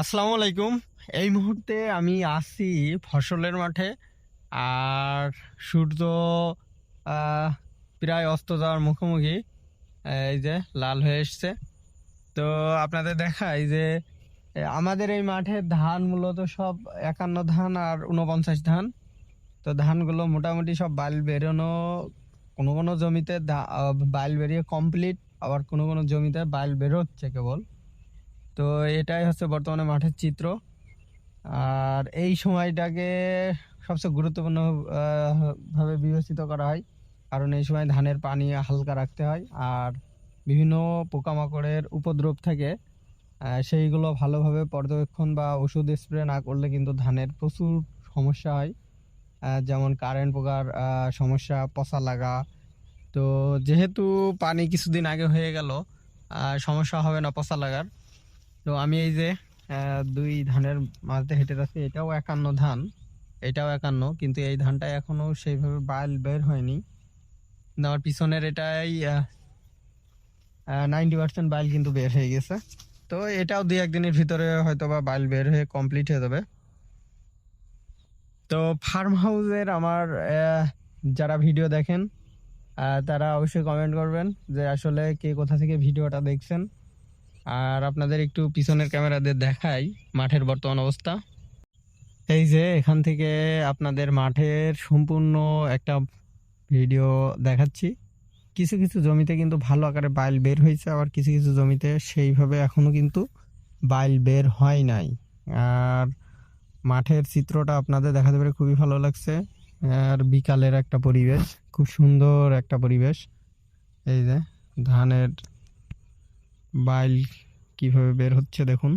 আসসালামু আলাইকুম। এই মুহূর্তে আমি আছি ফসলের মাঠে। আর সূর্য প্রায় অস্ত যাওয়ার মুখোমুখি, এই যে লাল হয়ে এসছে। তো আপনাদের দেখাই যে আমাদের এই মাঠে ধান মূলত সব একান্ন ধান আর উনপঞ্চাশ ধান। তো ধানগুলো মোটামুটি সব বাইল বেরোনো, কোনো কোনো জমিতে বাইল বেরিয়ে কমপ্লিট আবার কোনো কোনো জমিতে বাইল বেরোচ্ছে কেবল। তো এটাই হচ্ছে বর্তমানে মাঠের চিত্র। আর এই সময়টাকে সবচেয়ে গুরুত্বপূর্ণ ভাবে বিবেচিত করা হয়। কারণ এই সময় ধানের পানি হালকা রাখতে হয় আর বিভিন্ন পোকামাকড়ের উপদ্রব থেকে সেইগুলো ভালোভাবে পর্যবেক্ষণ বা ওষুধ স্প্রে না করলে কিন্তু ধানের প্রচুর সমস্যা হয়। যেমন কারেন্ট পোকার সমস্যা, পচা লাগা। তো যেহেতু পানি কিছুদিন আগে হয়ে গেল সমস্যা হবে না পচা লাগার। তো আমি এই যে দুই ধানের মাঝে হেঁটে যাচ্ছি, এটাও একান্ন ধান, এটাও একান্ন, কিন্তু এই ধানটা এখনও সেইভাবে বাইল বের হয়নি। কিন্তু আমার পিছনের এটাই নাইনটি পার্সেন্ট বাইল কিন্তু বের হয়ে গেছে। তো এটাও দুই একদিনের ভিতরে হয়তো বা বাইল বের হয়ে কমপ্লিট হয়ে যাবে। তো ফার্ম হাউসের আমার যারা ভিডিও দেখেন তারা অবশ্যই কমেন্ট করবেন যে আসলে কে কোথা থেকে ভিডিওটা দেখছেন। আর আপনাদের একটু পিছনের ক্যামেরা দিয়ে দেখাই মাঠের বর্তমান অবস্থা। এই যে এখান থেকে আপনাদের মাঠের সম্পূর্ণ একটা ভিডিও দেখাচ্ছি। কিছু কিছু জমিতে কিন্তু ভালো আকারে বাইল বের হয়েছে, আবার কিছু কিছু জমিতে সেইভাবে এখনও কিন্তু বাইল বের হয় নাই। আর মাঠের চিত্রটা আপনাদের দেখাতে পেরে খুবই ভালো লাগছে। আর বিকালের একটা পরিবেশ, খুব সুন্দর একটা পরিবেশ। এই যে ধানের বাইল কীভাবে বের হচ্ছে দেখুন।